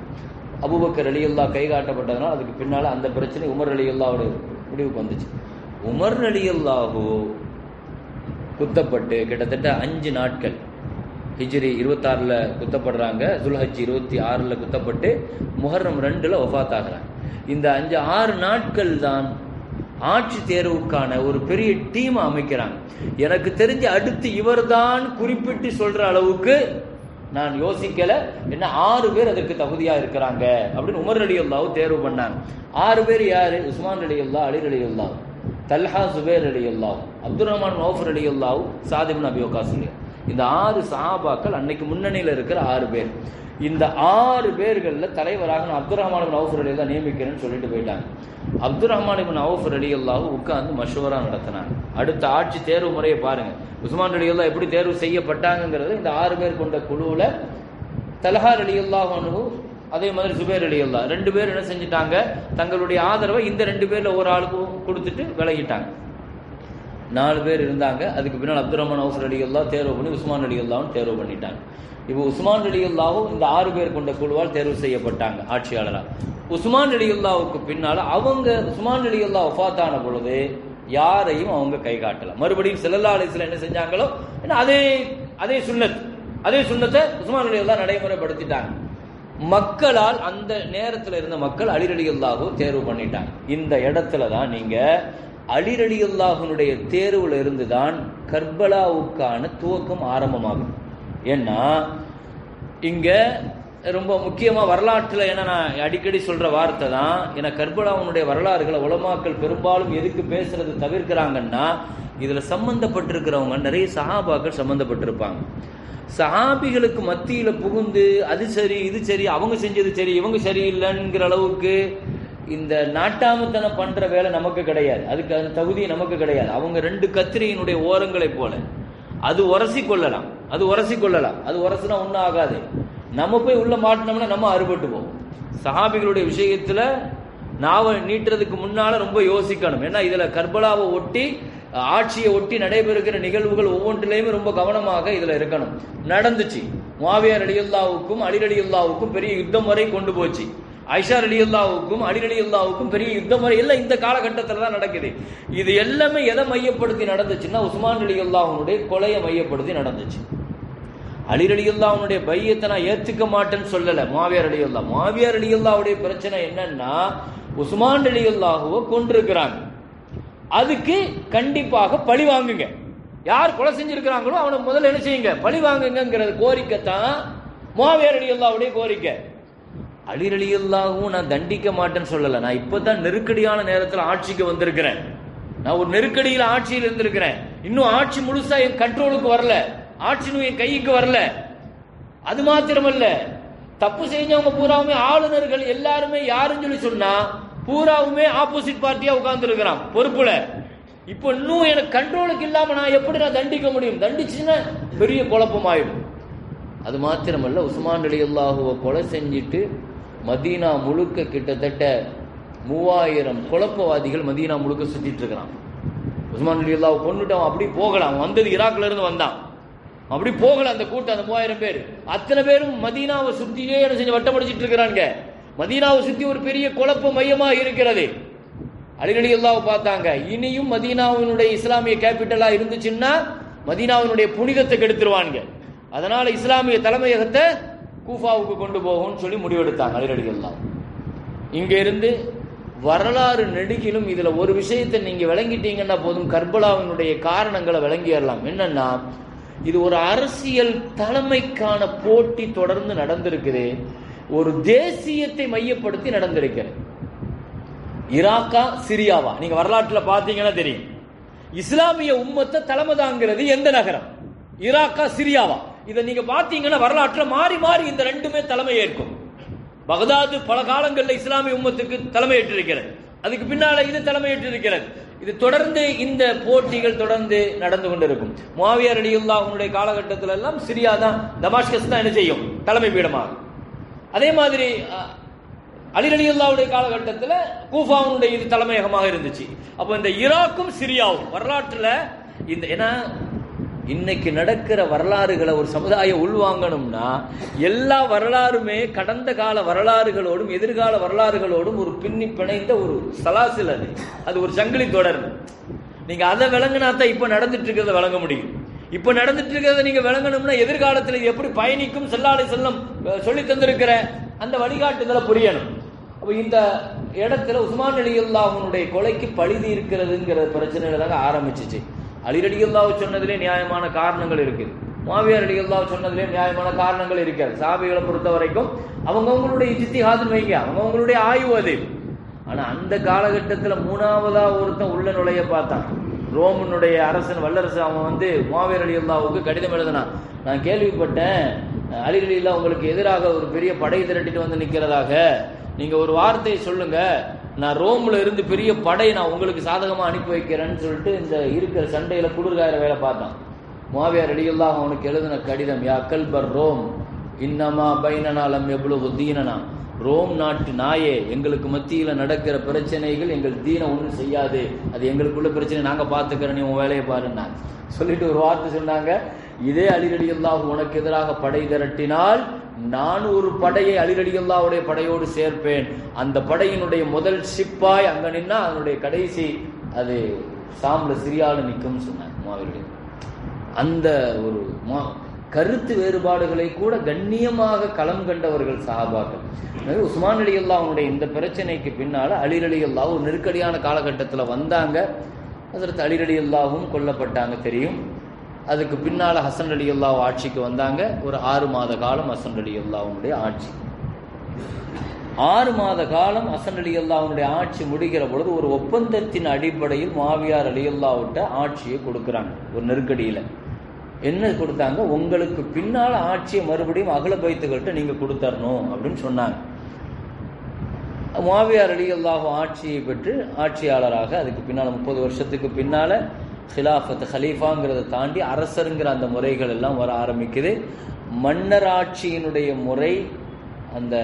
அபூபக்கர் அலியுல்லா கை காட்டப்பட்டதுனால அதுக்கு பின்னால் அந்த பிரச்சனை உமர் அலியுல்லாவோட முடிவுக்கு வந்துச்சு. உமர் அலியுல்லாஹோ குத்தப்பட்டு கிட்டத்தட்ட அஞ்சு நாட்கள் ஹிஜ்ரி இருபத்தாறில் குத்தப்படுறாங்க துல்ஹஜ் இருபத்தி ஆறில் குத்தப்பட்டு முஹர்ரம் ரெண்டில் ஒஃபாத் ஆகுறாங்க இந்த அஞ்சு ஆறு நாட்கள் தான் ஆட்சி தேர்வுக்கான ஒரு பெரிய டீம் அமைக்கிறாங்க. எனக்கு தெரிஞ்சு அடுத்து இவர்தான் குறிப்பிட்டு சொல்ற அளவுக்கு நான் யோசிக்கல. என்ன ஆறு பேர் அதற்கு தகுதியா இருக்கிறாங்க அப்படின்னு உமர் அலி அல்லாவு தேர்வு பண்ணாங்க. ஆறு பேர் யாரு? உஸ்மான் அலி அல்லா அலி அலி அல்லாஹ் தல்ஹா சுபேர் அலி அல்லாஹ் அப்துல் ரஹ்மான் நோஃபர் அலி அல்லாஹ் சாதிபின் அபி வக்காஸ் இந்த ஆறு சஹாபாக்கள் அன்னைக்கு முன்னணியில் இருக்கிற ஆறு பேர். இந்த ஆறு பேர்களில் தலைவராக நான் அப்துல் ரஹ்மான் அவுஃபர் அலி தான் நியமிக்கிறேன்னு சொல்லிட்டு போயிட்டாங்க. அப்துல் ரஹ்மான் இபின் அவுஃபர் அலி அல்லாஹ் உட்காந்து மஷூரா நடத்தினாங்க. அடுத்த ஆட்சி தேர்வு முறையை பாருங்க. உஸ்மான் அலி அல்லா எப்படி தேர்வு செய்யப்பட்டாங்கிறது இந்த ஆறு பேர் கொண்ட குழுவில் தலஹார் அலி அல்லாஹ் அதே மாதிரி சுபேர் அலி அல்லா ரெண்டு பேர் என்ன செஞ்சுட்டாங்க? தங்களுடைய ஆதரவை இந்த ரெண்டு பேரில் ஒரு ஆளுக்கும் கொடுத்துட்டு விலகிட்டாங்க. நாலு பேர் இருந்தாங்க. அதுக்கு பின்னால் அப்துல் ரஹ்மான் அவுஃபர் அலி தேர்வு பண்ணி உஸ்மான் அலி அல்லாவும் தேர்வு பண்ணிட்டாங்க. இப்போ உஸ்மான் அலி அல்லாவும் இந்த ஆறு பேர் கொண்ட குழுவால் தேர்வு செய்யப்பட்டாங்க ஆட்சியாளராக உஸ்மான் அலி பின்னால் அவங்க உஸ்மான் அலி ஒஃபாத்தான பொழுது யாரையும் அவங்க கை காட்டல. மறுபடியும் செல்லல்லா அலிஸ்ல என்ன செஞ்சாங்களோ அதே அதே சுன்னத் அதே சுன்னத்தை உஸ்மான் அலி அல்லா நடைமுறைப்படுத்திட்டாங்க. மக்களால் அந்த நேரத்தில் இருந்த மக்கள் அலிரலி தேர்வு பண்ணிட்டாங்க. இந்த இடத்துல தான் நீங்கள் அலிரலியுல்லாஹனுடைய தேர்வில் தேர்வுல இருந்து தான் கர்பலாவுக்கான துவக்கம் ஆரம்பமாகும். ஏன்னா இங்க ரொம்ப முக்கியமாக வரலாற்றில் என்ன நான் அடிக்கடி சொல்கிற வார்த்தை தான் ஏன்னா கர்பலாவுனுடைய வரலாறுகளை உலமாக்கள் பெரும்பாலும் எதுக்கு பேசுறது தவிர்க்கிறாங்கன்னா இதில் சம்பந்தப்பட்டிருக்கிறவங்க நிறைய சஹாபாக்கள் சம்மந்தப்பட்டிருப்பாங்க சஹாபிகளுக்கு மத்தியில் புகுந்து அது சரி இது சரி அவங்க செஞ்சது சரி இவங்க சரியில்லைங்கிற அளவுக்கு இந்த நாட்டாமத்தனம் பண்ற வேலை நமக்கு கிடையாது. அதுக்கு அந்த தகுதி நமக்கு கிடையாது. அவங்க ரெண்டு கத்திரியினுடைய ஓரங்களை போல. அது உரசி கொள்ளலாம். அது உரசி கொள்ளலாம். அது உரசுனா ஒன்றும் ஆகாது. நம்ம போய் உள்ள மாட்டினோம்னா நம்ம அறுபட்டு போவோம். சஹாபிகளுடைய விஷயத்துல நாவ நீட்டுறதுக்கு முன்னால ரொம்ப யோசிக்கணும். ஏன்னா இதுல கர்பலாவை ஒட்டி ஆட்சியை ஒட்டி நடைபெறுகிற நிகழ்வுகள் ஒவ்வொன்றிலையுமே ரொம்ப கவனமாக இதுல இருக்கணும். நடந்துச்சு. மாவியார் அலியுல்லாவுக்கும் அலி அலியுல்லாவுக்கும் பெரிய யுத்தம் வரை கொண்டு போச்சு. ஐஷா அலியுல்லாவுக்கும் அலி அலியுல்லாவுக்கும் பெரிய யுத்தம் வரை எல்லாம் இந்த காலகட்டத்தில் தான் நடக்குது. இது எல்லாமே எதை மையப்படுத்தி நடந்துச்சுன்னா உஸ்மான் அலியுல்லாவுடைய கொலையை மையப்படுத்தி நடந்துச்சு. அலி அலியுல்லாவுடைய பையத்தை நான் ஏற்றுக்க மாட்டேன்னு சொல்லலை மாவியார் அலியுல்லா மாவியார் அலியுல்லாவுடைய பிரச்சனை என்னன்னா உஸ்மான் அலியுல்லாஹுவை கொண்டிருக்கிறாங்க அதுக்கு கண்டிப்பாக பழி வாங்குங்க. யார் கொலை செஞ்சிருக்கிறாங்களோ அவனை முதல்ல என்ன செய்யுங்க? பழி வாங்குங்கிறது கோரிக்கை தான் மாவியார் அலியுல்லாவுடைய கோரிக்கை. அலி நான் தண்டிக்க மாட்டேன்னு சொல்லலை. நான் இப்போ தான் நெருக்கடியான நேரத்தில் ஆட்சிக்கு வந்திருக்கிறேன். நான் ஒரு நெருக்கடியில் ஆட்சியில் இருந்திருக்கிறேன். இன்னும் ஆட்சி முழுசா என் கண்ட்ரோலுக்கு வரல. ஆட்சினும் என் கைக்கு வரல. அது மாத்திரமல்ல. தப்பு செஞ்சவங்க பூராவுமே ஆளுநர்கள் எல்லாருமே யாருன்னு சொல்லி சொன்னா பூராவுமே ஆப்போசிட் பார்ட்டியா உட்கார்ந்து இருக்கிறான் பொறுப்புல. இப்போ இன்னும் எனக்கு கண்ட்ரோலுக்கு இல்லாம நான் எப்படி நான் தண்டிக்க முடியும்? தண்டிச்சுன்னா பெரிய குழப்பமாயிடும். அது மாத்திரமல்ல. உஸ்மான் அலி அல்லாஹுவை கொலை செஞ்சுட்டு மதீனா முழுக்க கிட்டத்தட்ட மூவாயிரம் குழப்பவாதிகள் மதீனா முழுக்க சுத்திட்டு இருக்கிறான். உஸ்மான் அலி அல்லாவை கொண்டுட்டு அப்படி போகலாம் வந்தது ஈராக்ல இருந்து வந்தான். அப்படி போகல அந்த கூட்டம் அந்த மூவாயிரம் பேர். அத்தனை பேரும் மதீனாவை சுத்தியே என்ன செஞ்சு வட்டமடிச்சிட்டு இருக்கிறாங்க மதீனாவை சுத்தி ஒரு பெரிய குழப்ப மையமாக இருக்கிறது. அலிரலி அல்லாவை பார்த்தாங்க இனியும் மதீனாவினுடைய இஸ்லாமிய கேபிட்டலா இருந்துச்சுன்னா மதீனாவினுடைய புனிதத்தை கெடுத்துருவானுங்க. அதனால இஸ்லாமிய தலைமையகத்தை கூஃபாவுக்கு கொண்டு போகும்னு சொல்லி முடிவெடுத்தாங்க அலிரலி அல்லா வரலாறு நெடுகிலும் இதில் ஒரு விஷயத்தை நீங்கள் விளங்கிட்டீங்கன்னா போதும் கர்பலாவினுடைய காரணங்களை விளங்கிடலாம். என்னன்னா இது ஒரு அரசியல் தலைமைக்கான போட்டி தொடர்ந்து நடந்திருக்குது ஒரு தேசியத்தை மையப்படுத்தி நடந்திருக்கிறது. ஈராக்கா சிரியாவா? நீங்க வரலாற்றில் பார்த்தீங்கன்னா தெரியும். இஸ்லாமிய உம்மத்தை தலைமை தாங்கிறது எந்த நகரம்? ஈராக்கா சிரியாவா? இதை நீங்க பாத்தீங்கன்னா வரலாற்றில் மாறி மாறி இந்த ரெண்டுமே தலைமை ஏற்கும். பகதாது பல காலங்களில் இஸ்லாமிய உம்மத்துக்கு தலைமையேற்றிருக்கிறது அதுக்கு பின்னால இது தலைமையேற்றிருக்கிறது இது தொடர்ந்து இந்த போட்டிகள் தொடர்ந்து நடந்து கொண்டிருக்கும். மாவியார் அடியுல்லா அவனுடைய காலகட்டத்தில் எல்லாம் சிரியா தான் தமாஷ்கஸ் தான் என்ன செய்யும்? தலைமை பீடமாகும் அதே மாதிரி அலி அலியுல்லாவுடைய காலகட்டத்தில் கூஃபாவுடைய இது தலைமையகமாக இருந்துச்சு. அப்போ இந்த ஈராக்கும் சிரியாவும் வரலாற்றில் இந்த ஏன்னா இன்னைக்கு நடக்கிற வரலாறுகளை ஒரு சமுதாயம் உள்வாங்கணும்னா எல்லா வரலாறுமே கடந்த கால வரலாறுகளோடும் எதிர்கால வரலாறுகளோடும் ஒரு பின்னி பிணைந்த ஒரு சலாசில் அது. அது ஒரு சங்கிலி தொடர். நீங்க அதை விளங்கினா தான் இப்போ நடந்துட்டு இருக்கிறத விளங்க முடியும். இப்ப நடந்துட்டு இருக்கிறத நீங்க விளங்கணும்னா எதிர்காலத்தில் எப்படி பயணிக்கும்? செல்லாலை செல்லம் சொல்லி தந்திருக்கிற அந்த வழிகாட்டுதலை புரியணும். அப்போ இந்த இடத்துல உஸ்மான் அலி அல்லாஹனுடைய கொலைக்கு பழுதி இருக்கிறதுங்கிற பிரச்சனையில தாங்க ஆரம்பிச்சிச்சு. அலி சொன்னதிலே நியாயமான காரணங்கள் இருக்குது. மாவியார் அலி சொன்னதிலே நியாயமான காரணங்கள் இருக்காது. சாபிகளை பொறுத்த வரைக்கும் அவங்கவுங்களுடைய ஜித்திஹாதுன்னு வைங்க. அவங்கவுங்களுடைய ஆய்வு அது. ஆனா அந்த காலகட்டத்தில் மூணாவதா ஒருத்தன் உள்ள நுழைய பார்த்தான். ரோமனுடைய அரசன் வல்லரசு அவன் வந்து மாவீர் அலி அல்லாவுக்கு கடிதம் எழுதினான். நான் கேள்விப்பட்டேன் அலி அலி அல்லா உங்களுக்கு எதிராக ஒரு பெரிய படை திரட்டிட்டு வந்து நிற்கிறதாக நீங்கள் ஒரு வார்த்தையை சொல்லுங்கள் நான் ரோம்ல இருந்து பெரிய படை நான் உங்களுக்கு சாதகமா அனுப்பி வைக்கிறேன்னு சொல்லிட்டு இந்த இருக்கிற சண்டையில குளிர்காயிற வேலை பார்த்தான். மாவியார் அலியுல்லா அவனுக்கு எழுதின கடிதம் யா கல்பர் ரோம் இன்னமா பைனனாலம் எவ்வளவு தீனனா? ரோம் நாட்டு நாயே எங்களுக்கு மத்தியில் நடக்கிற பிரச்சனைகள் எங்கள் தீனை ஒன்றும் செய்யாது. அது எங்களுக்குள்ள பிரச்சனை நாங்கள் பார்த்துக்கிறோம் நீ உன் வேலையை பாருன்னா. சொல்லிட்டு ஒரு வார்த்தை சொன்னாங்க. இதே அலிரடியல்லாஹ் உனக்கு எதிராக படை திரட்டினால் நான் ஒரு படையை அலிரடியல்லாவுடைய படையோடு சேர்ப்பேன். அந்த படையினுடைய முதல் சிப்பாய் அங்க நின்னா அதனுடைய கடைசி அது சாம்பில் சிரியால நிற்கும் சொன்னாங்க மாவீரர்கள் அந்த ஒரு மா கருத்து வேறுபாடுகளை கூட கண்ணியமாக களம் கண்டவர்கள் சஹாபாக்கள். உஸ்மான் அலி அல்லா அவனுடைய இந்த பிரச்சனைக்கு பின்னால் அலிர் அலி அல்லா ஒரு நெருக்கடியான காலகட்டத்தில் வந்தாங்க. அதற்கு அலிர் அலி அல்லாவும் கொல்லப்பட்டாங்க தெரியும். அதுக்கு பின்னால ஹசன் அலி அல்லா ஆட்சிக்கு வந்தாங்க. ஒரு ஆறு மாத காலம் ஹசன் அலி அல்லாவுடைய ஆட்சி. ஆறு மாத காலம் ஹசன் அலி அல்லாவுடைய ஆட்சி முடிகிற பொழுது ஒரு ஒப்பந்தத்தின் அடிப்படையில் மாவியார் அலி அல்லாவிட்ட ஆட்சியை கொடுக்குறாங்க ஒரு நெருக்கடியில். என்ன கொடுத்தாங்க? உங்களுக்கு பின்னால் ஆட்சியை மறுபடியும் அகல பைத்துகள்கிட்ட நீங்கள் கொடுத்தரணும் அப்படின்னு சொன்னாங்க. மாவியார் அலிகல்லாக ஆட்சியை பெற்று ஆட்சியாளராக அதுக்கு பின்னால் முப்பது வருஷத்துக்கு பின்னால் ஹிலாஃபத் ஹலீஃபாங்கிறத தாண்டி அரசருங்கிற அந்த முறைகள் எல்லாம் வர ஆரம்பிக்குது. மன்னர் ஆட்சியினுடைய முறை அந்த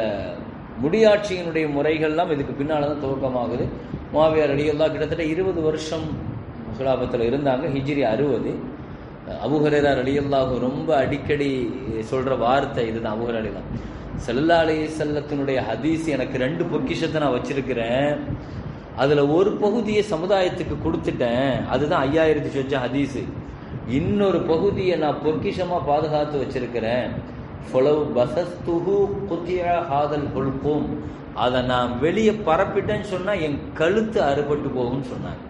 முடியாட்சியினுடைய முறைகள்லாம் இதுக்கு பின்னால் தான் துவக்கமாகுது. மாவியார் அலி அல்லா கிட்டத்தட்ட இருபது வருஷம் ஹிலாஃபத்தில் இருந்தாங்க. ஹிஜ்ரி அறுபது. அபுஹரேரா அலி ரொம்ப அடிக்கடி சொல்கிற வார்த்தை இதுதான் அபுஹர் அலி தான் செல்லா அலி செல்லத்தினுடைய ஹதீஸ் எனக்கு ரெண்டு பொக்கிஷத்தை நான் வச்சிருக்கிறேன். அதில் ஒரு பகுதியை சமுதாயத்துக்கு கொடுத்துட்டேன். அதுதான் ஐயாயிரத்தி சொச்ச ஹதீஸு. இன்னொரு பகுதியை நான் பொக்கிஷமாக பாதுகாத்து வச்சிருக்கிறேன். ஃபொலவ் பசஸ்துஹு குத்தியா ஹாதல் கொழுப்பும் அதை நான் வெளியே பரப்பிட்டேன்னு சொன்னால் என் கழுத்து அறுபட்டு போகும்னு சொன்னாங்க.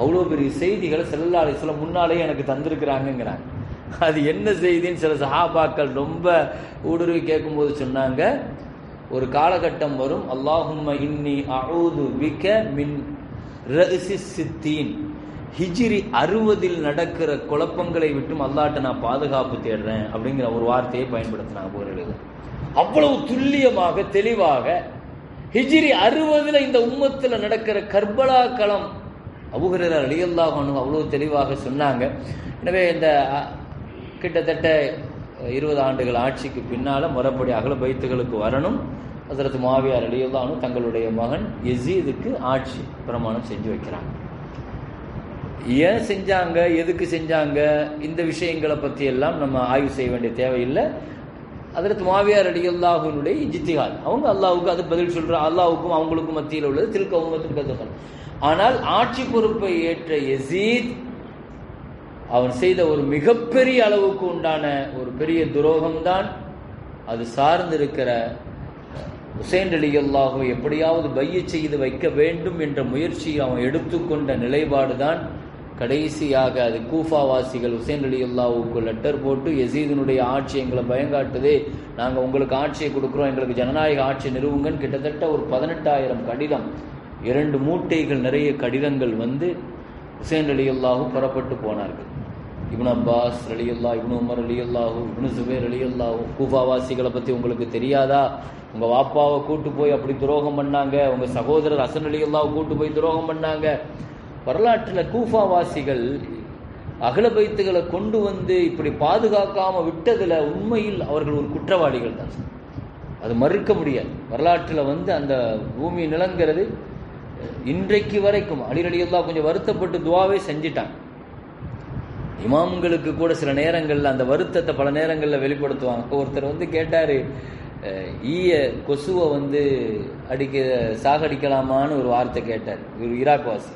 அவ்வளோ பெரிய செய்திகளை செல்லாலை சொல்ல முன்னாலே எனக்கு தந்திருக்கிறாங்கங்கிறாங்க. அது என்ன செய்தின்னு சில சஹாபாக்கள் ரொம்ப ஊடுருவி கேட்கும்போது சொன்னாங்க ஒரு காலகட்டம் வரும் அல்லாஹும்ம இன்னி அழுது விக மின் ரசி சித்தீன். ஹிஜ்ரி அறுபதில் நடக்கிற குழப்பங்களை விட்டும் அல்லாட்ட நான் பாதுகாப்பு தேடுறேன் அப்படிங்கிற ஒரு வார்த்தையை பயன்படுத்தினாங்க போரிடுது அவ்வளவு துல்லியமாக தெளிவாக ஹிஜ்ரி அறுபதுல இந்த உம்மத்தில் நடக்கிற கர்பலா களம் அபுகிற அழியல்லாக ஒன்று அவ்வளவு தெளிவாக சொன்னாங்க. எனவே இந்த கிட்டத்தட்ட இருபது ஆண்டுகள் ஆட்சிக்கு பின்னால முறைப்படி அகல பைத்துகளுக்கு வரணும். அதற்கு மாவியார் அலியுல்லானும் தங்களுடைய மகன் எசீதுக்கு ஆட்சி பிரமாணம் செஞ்சு வைக்கிறாங்க. ஏன் செஞ்சாங்க? எதுக்கு செஞ்சாங்க? இந்த விஷயங்களை பற்றி எல்லாம் நம்ம ஆய்வு செய்ய வேண்டிய தேவையில்லை. அதற்கு மாவியார் அலியுல்லாஹுனுடைய இஜித்திகால் அவங்க அல்லாவுக்கு அது பதில் சொல்கிற அல்லாவுக்கும் அவங்களுக்கும் மத்தியில் உள்ளது திருக்க உமத்திற்கு ஆனால் ஆட்சி பொறுப்பை ஏற்ற எசீத் அவன் செய்த ஒரு மிகப்பெரிய அளவுக்கு உண்டான ஒரு பெரிய துரோகம்தான். அது சார்ந்திருக்கிற ஹுசேன் அலி அல்லாஹோ எப்படியாவது பைய செய்து வைக்க வேண்டும் என்ற முயற்சியை அவன் எடுத்துக்கொண்ட நிலைப்பாடு தான் கடைசியாக அது கூஃபாவாசிகள் ஹுசேன் அலி அல்லாவுக்கு லெட்டர் போட்டு எசீதனுடைய ஆட்சி எங்களை பயங்காட்டுதே நாங்கள் உங்களுக்கு ஆட்சியை கொடுக்குறோம் எங்களுக்கு ஜனநாயக ஆட்சி நிறுவுங்கன்னு கிட்டத்தட்ட ஒரு பதினெட்டாயிரம் கடிதம் இரண்டு மூட்டைகள் நிறைய கடிதங்கள் வந்து ஹுசேன் அலி அல்லாஹூ புறப்பட்டு போனார்கள். இப்னு அப்பாஸ் அலி அல்லா இப்னு உமர் அலி அல்லாஹூ இப்னு சுபேர் அலி அல்லாஹூ கூஃபாவாசிகளை பற்றி உங்களுக்கு தெரியாதா? உங்கள் வாப்பாவை கூட்டு போய் அப்படி துரோகம் பண்ணாங்க உங்கள் சகோதரர் அசன் அலி அல்லாவை கூட்டு போய் துரோகம் பண்ணாங்க. வரலாற்றில் கூஃபாவாசிகள் அகல பைத்துகளை கொண்டு வந்து இப்படி பாதுகாக்காமல் விட்டதில் உண்மையில் அவர்கள் ஒரு குற்றவாளிகள் தான். அது மறுக்க முடியாது. வரலாற்றில் வந்து அந்த பூமி நிலங்கிறது இன்றைக்கு வரைக்கும் அலிரலியெல்லாம் கொஞ்சம் வருத்தப்பட்டு துவாவே செஞ்சிட்டாங்க. இமாம்களுக்கு கூட சில நேரங்களில் அந்த வருத்தத்தை பல நேரங்களில் வெளிப்படுத்துவாங்க. ஒருத்தர் வந்து கேட்டார் ஈய கொசுவை வந்து அடிக்க சாகடிக்கலாமான்னு ஒரு வார்த்தை கேட்டார். ஒரு ஈராக்வாசி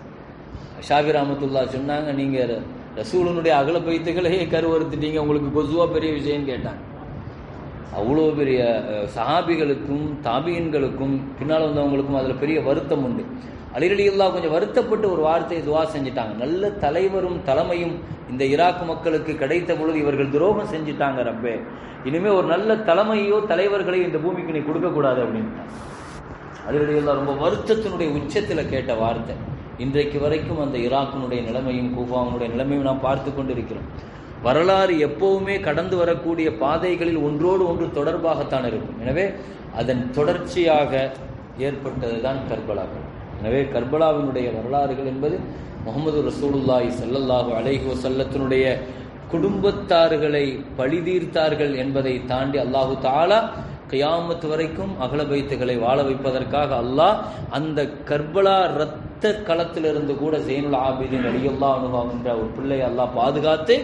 ஷாபி ரஹமத்துல்லா சொன்னாங்க நீங்கள் ரசூலனுடைய அகல பைத்துகளையே கருவறுத்துட்டீங்க. உங்களுக்கு கொசுவா பெரிய விஷயம்னு கேட்டாங்க. அவ்வளோ பெரிய சஹாபிகளுக்கும் தாபியன்களுக்கும் பின்னால் வந்தவங்களுக்கும் அதில் பெரிய வருத்தம் உண்டு. அலிரலியல்லா கொஞ்சம் வருத்தப்பட்டு ஒரு வார்த்தையை துவா செஞ்சுட்டாங்க. நல்ல தலைவரும் தலைமையும் இந்த ஈராக் மக்களுக்கு கிடைத்த பொழுது இவர்கள் துரோகம் செஞ்சுட்டாங்க ரப்பே. இனிமே ஒரு நல்ல தலைமையோ தலைவர்களையோ இந்த பூமிக்கு நீ கொடுக்கக்கூடாது அப்படின்ட்டாங்க. அலிரலியல்லா ரொம்ப வருத்தத்தினுடைய உச்சத்தில் கேட்ட வார்த்தை. இன்றைக்கு வரைக்கும் அந்த ஈராக்கினுடைய நிலைமையும் கூஃபாவினுடைய நிலைமையும் நாம் பார்த்து கொண்டு இருக்கிறோம் வரலாறு எப்பவுமே கடந்து வரக்கூடிய பாதைகளில் ஒன்றோடு ஒன்று தொடர்பாகத்தான் இருக்கும். எனவே அதன் தொடர்ச்சியாக ஏற்பட்டது தான் கர்பலாக்கள். எனவே கர்பலாவினுடைய வரலாறுகள் என்பது முகமது ரசூலுல்லாய் சல்லல்லாஹு அலைஹி வசல்லத்தினுடைய குடும்பத்தார்களை பழிதீர்த்தார்கள் என்பதை தாண்டி அல்லாஹு தாலா கியாமத்து வரைக்கும் அகல பைத்துகளை வாழ வைப்பதற்காக அல்லாஹ் அந்த கர்பலா ரத்த களத்திலிருந்து கூட ஜெயினுல் ஆபிதின் அலியுல்லா அனுபவம் என்ற ஒரு பிள்ளை அல்லாஹ் பாதுகாத்து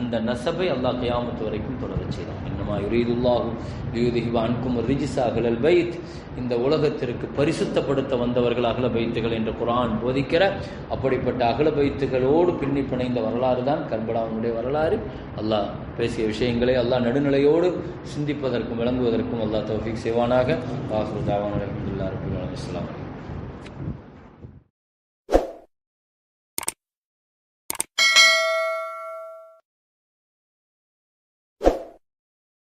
அந்த நசபை அல்லாஹ் கியாமத்து வரைக்கும் தொடர செய்தான் இன்னமா யுரீதுல்லாஹு லியுதிஹிப அன்கும் அகலல் பைத். இந்த உலகத்திற்கு பரிசுத்தப்படுத்த வந்தவர்கள் அகல பைத்துகள் என்று குரான் போதிக்கிற அப்படிப்பட்ட அகல பைத்துகளோடு பின்னி பிணைந்த வரலாறு தான் கர்பலாவனுடைய வரலாறு. அல்லாஹ் பேசிய விஷயங்களை அல்லாஹ் நடுநிலையோடு சிந்திப்பதற்கும் விளங்குவதற்கும் அல்லாஹ் தௌஃபிக் செய்வானாக. வாசுதாவான தாவான்